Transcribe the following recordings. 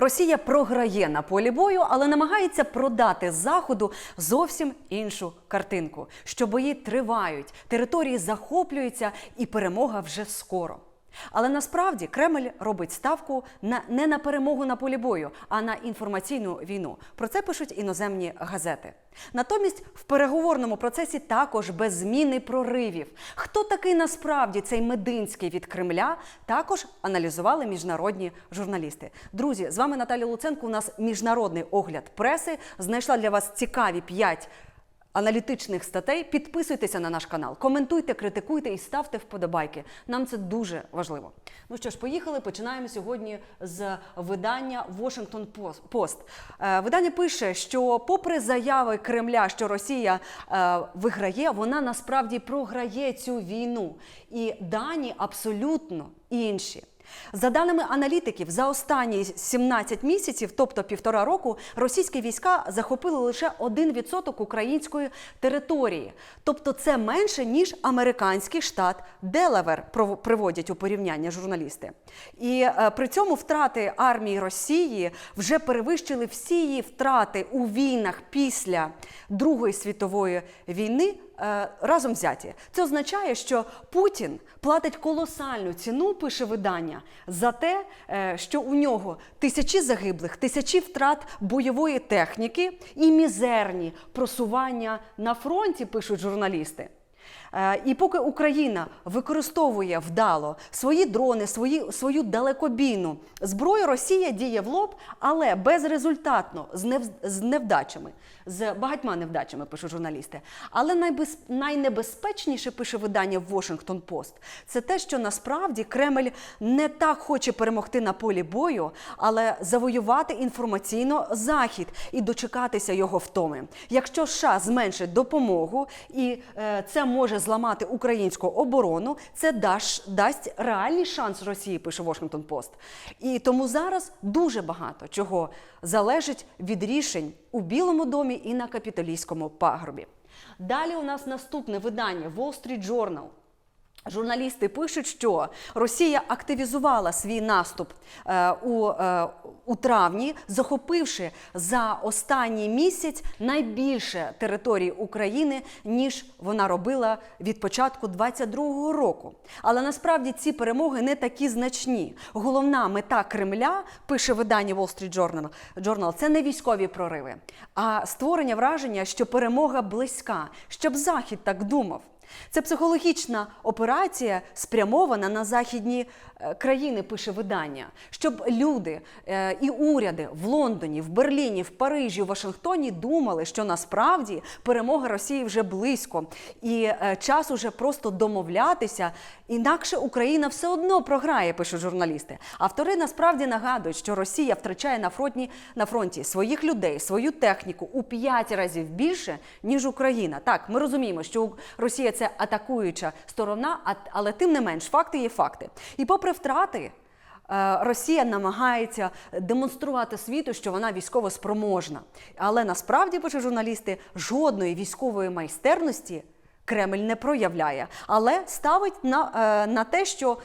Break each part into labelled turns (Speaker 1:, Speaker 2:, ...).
Speaker 1: Росія програє на полі бою, але намагається продати заходу зовсім іншу картинку. Що бої тривають, території захоплюються, і перемога вже скоро. Але насправді Кремль робить ставку на не на перемогу на полі бою, а на інформаційну війну. Про це пишуть іноземні газети. Натомість в переговорному процесі також без зміни проривів. Хто такий насправді цей Мединський від Кремля? Також аналізували міжнародні журналісти. Друзі, з вами Наталя Луценко. У нас міжнародний огляд преси. Знайшла для вас цікаві п'ять аналітичних статей. Підписуйтеся на наш канал, коментуйте, критикуйте і ставте вподобайки. Нам це дуже важливо. Ну що ж, поїхали. Починаємо сьогодні з видання Washington Post. Е, Видання пише, що, попри заяви Кремля, що Росія е, виграє, вона насправді програє цю війну. І дані абсолютно інші. За даними аналітиків, за останні 17 місяців, тобто півтора року, російські війська захопили лише 1% української території. Тобто це менше, ніж американський штат Делавер, приводять у порівняння журналісти. І е, при цьому втрати армії Росії вже перевищили всі її втрати у війнах після Другої світової війни разом взяті. Це означає, що Путін платить колосальну ціну, пише видання, за те, е, що у нього тисячі загиблих, тисячі втрат бойової техніки і мізерні просування на фронті, пишуть журналісти. Е, І поки Україна використовує вдало свої дрони, свої, свою далекобійну зброю, Росія діє в лоб, але безрезультатно, з невдачами, з багатьма невдачами, пишуть журналісти. Але найбез, найнебезпечніше пише видання Washington Post, це те, що насправді Кремль не так хоче перемогти на полі бою, але завоювати інформаційно захід і дочекатися його втоми. Якщо США зменшить допомогу, і е, це може зламати українську оборону, це даш, дасть реальний шанс Росії, пише Washington Post. І тому зараз дуже багато чого залежить від рішень у Білому домі і на капітолійському пагорбі. Далі у нас наступне видання Wall Street Journal. Журналісти пишуть, що Росія активізувала свій наступ е, у, е, у травні, захопивши за останній місяць найбільше території України, ніж вона робила від початку 22-го року. Але насправді ці перемоги не такі значні. Головна мета Кремля, пише видання Wall Street Journal, це не військові прориви, а створення враження, що перемога близька, щоб Захід так думав. Це психологічна операція спрямована на західні е, країни, пише видання, щоб люди е, і уряди в Лондоні, в Берліні, в Парижі, в Вашингтоні думали, що насправді перемога Росії вже близько, і е, час уже просто домовлятися. Інакше Україна все одно програє, пишуть журналісти. Автори насправді нагадують, що Росія втрачає на фронті на фронті своїх людей, свою техніку у п'ять разів більше ніж Україна. Так, ми розуміємо, що Росія це атакуюча сторона, але тим не менш факти є факти. І попри втрати. е, Росія намагається демонструвати світу, що вона військово спроможна. Але насправді, пише журналісти, жодної військової майстерності Кремль не проявляє, але ставить на, е, на те, що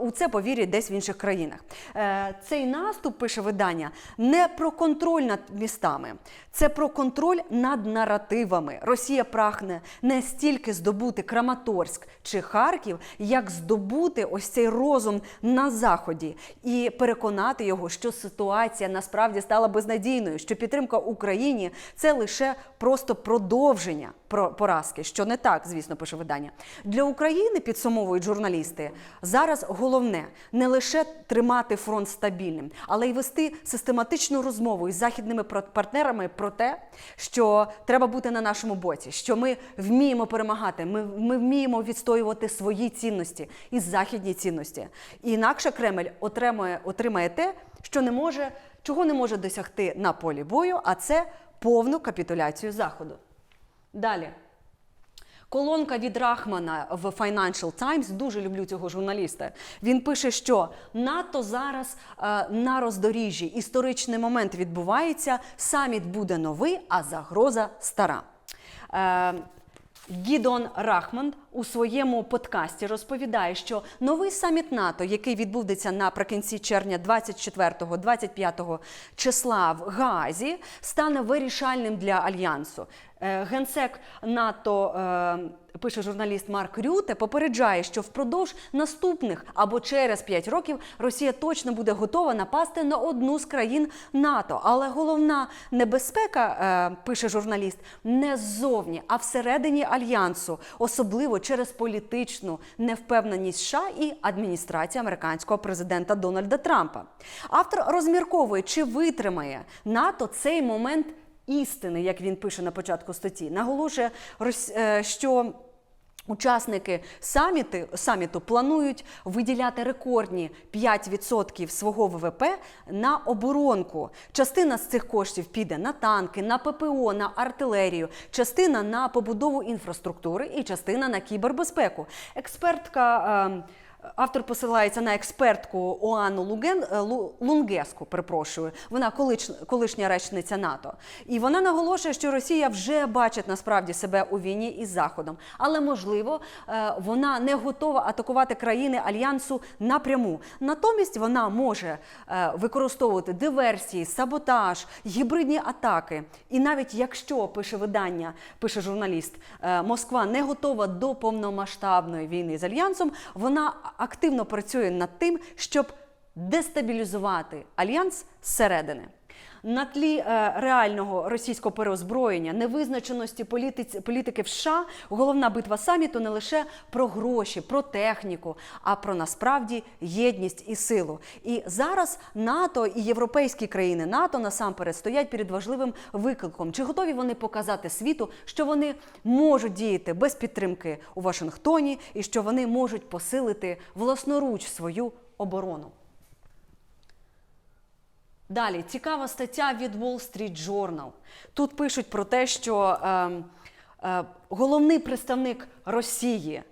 Speaker 1: у це повірять десь в інших країнах. Е, цей наступ пише видання не про контроль над містами, це про контроль над наративами. Росія прагне не стільки здобути Краматорськ чи Харків, як здобути ось цей розум на заході і переконати його, що ситуація насправді стала безнадійною, що підтримка Україні це лише просто продовження про- поразки, що не так, звісно, пише видання. Для України підсумовують журналісти. Зараз головне не лише тримати фронт стабільним, але й вести систематичну розмову із західними партнерами про те, що треба бути на нашому боці, що ми вміємо перемагати, ми, ми вміємо відстоювати свої цінності і західні цінності. Інакше Кремль отримає, отримає те, що не може, чого не може досягти на полі бою, а це повну капітуляцію Заходу. Далі. Колонка від Рахмана в Financial Times, дуже люблю цього журналіста. Він пише, що НАТО зараз е, на роздоріжжі. Історичний момент відбувається, саміт буде новий, а загроза стара. Е, Гідон Рахман у своєму подкасті розповідає, що новий саміт НАТО, який відбудеться наприкінці червня 24-25 числа в Гаазі, стане вирішальним для альянсу. Е, Генсек НАТО е, пише журналіст Марк Рюте, попереджає, що впродовж наступних або через 5 років Росія точно буде готова напасти на одну з країн НАТО. Але головна небезпека, е, пише журналіст, не ззовні, а всередині альянсу, особливо через політичну невпевненість США і адміністрації американського президента Дональда Трампа. Автор розмірковує, чи витримає НАТО цей момент істини, як він пише на початку статті, наголошує, е, що Учасники саміти, саміту планують виділяти рекордні 5% свого ВВП на оборонку. Частина з цих коштів піде на танки, на ППО, на артилерію, частина на побудову інфраструктури і частина на кібербезпеку. Експертка. ем, Автор посилається на експертку Оану Луген, е, Лу- Лунгеску, перепрошую. Вона колиш, колишня речниця НАТО. І вона наголошує, що Росія вже бачить насправді себе у війні із Заходом. Але можливо, е, вона не готова атакувати країни альянсу напряму. Натомість вона може е, використовувати диверсії, саботаж, гібридні атаки. І навіть якщо пише видання, пише журналіст, Москва не готова до повномасштабної війни з альянсом, вона активно працює над тим, щоб дестабілізувати альянс зсередини. На тлі е, реального російського переозброєння, невизначеності політиці, політики в США, головна битва саміту не лише про гроші, про техніку, а про насправді єдність і силу. І зараз НАТО і європейські країни НАТО насамперед стоять перед важливим викликом. Чи готові вони показати світу, що вони можуть діяти без підтримки у Вашингтоні, і що вони можуть посилити власноруч свою оборону? Далі цікава стаття від Wall Street Journal. Тут пишуть про те, що е, е, головний представник Росії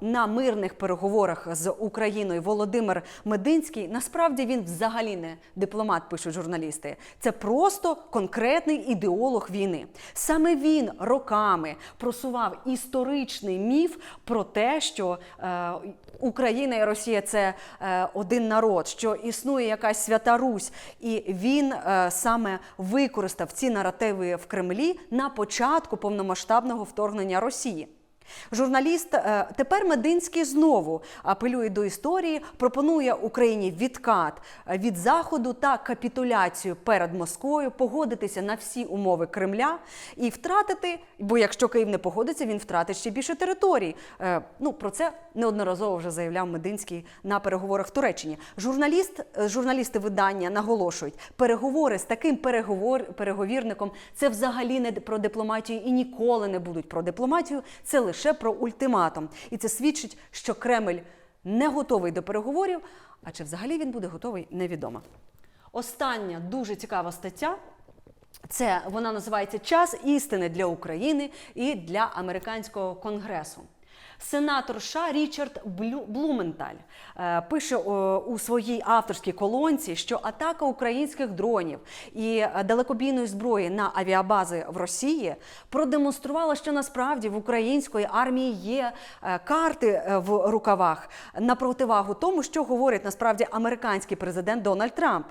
Speaker 1: на мирних переговорах з Україною Володимир Мединський насправді він взагалі не дипломат, пишуть журналісти. Це просто конкретний ідеолог війни. Саме він роками просував історичний міф про те, що е, Україна і Росія це е, один народ, що існує якась свята Русь, і він е, саме використав ці наративи в Кремлі на початку повномасштабного вторгнення Росії. Журналіст е, тепер Мединський знову апелює до історії, пропонує Україні відкат е, від заходу та капітуляцію перед Москвою, погодитися на всі умови Кремля і втратити, бо якщо Київ не погодиться, він втратить ще більше територій. Е, Ну про це неодноразово вже заявляв Мединський на переговорах в Туреччині. Журналіст, журналісти видання наголошують, переговори з таким переговор, переговірником це взагалі не про дипломатію і ніколи не будуть про дипломатію. Це лише про ультиматум. І це свідчить, що Кремль не готовий до переговорів. А чи взагалі він буде готовий, невідомо. Остання дуже цікава стаття. Це вона називається Час істини для України і для американського конгресу. Сенатор США Річард Блументаль е, пише у своїй авторській колонці, що атака українських дронів і далекобійної зброї на авіабази в Росії продемонструвала, що насправді в української армії є е, карти е, в рукавах на противагу тому, що говорить насправді американський президент Дональд Трамп.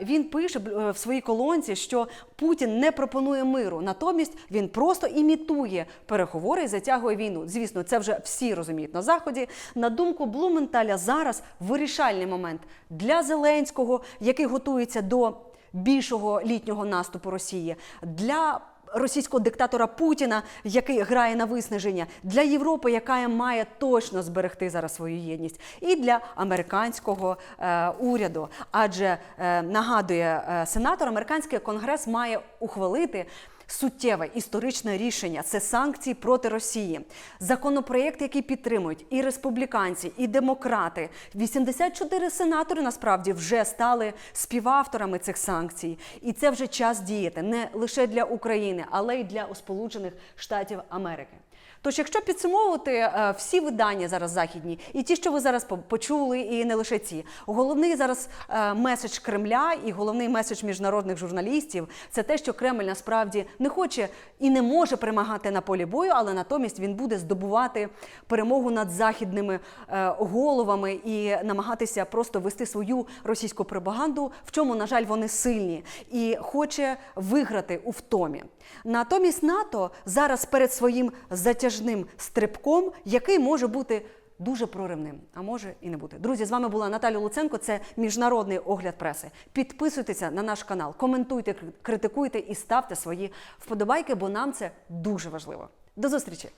Speaker 1: Він пише в своїй колонці, що Путін не пропонує миру, натомість він просто імітує переговори і затягує війну. Звісно, це вже всі розуміють на заході. На думку Блументаля, зараз вирішальний момент для Зеленського, який готується до більшого літнього наступу Росії, для російського диктатора Путіна, який грає на виснаження, для Європи, яка має точно зберегти зараз свою єдність, і для американського е, уряду. Адже е, нагадує е, сенатор, американський конгрес має ухвалити. Суттєве історичне рішення це санкції проти Росії. Законопроєкт, який підтримують і республіканці, і демократи. 84 сенатори насправді вже стали співавторами цих санкцій, і це вже час діяти не лише для України, але й для Сполучених Штатів Америки. Тож, якщо підсумовувати е, всі видання зараз західні, і ті, що ви зараз почули, і не лише ці, головний зараз е, меседж Кремля і головний меседж міжнародних журналістів це те, що Кремль насправді не хоче і не може перемагати на полі бою, але натомість він буде здобувати перемогу над західними е, головами і намагатися просто вести свою російську пропаганду, в чому, на жаль, вони сильні, і хоче виграти у втомі. Натомість НАТО зараз перед своїм затяжним стрибком, який може бути дуже проривним, а може і не бути. Друзі, з вами була Наталя Луценко. Це міжнародний огляд преси. Підписуйтеся на наш канал, коментуйте, критикуйте і ставте свої вподобайки, бо нам це дуже важливо. До зустрічі!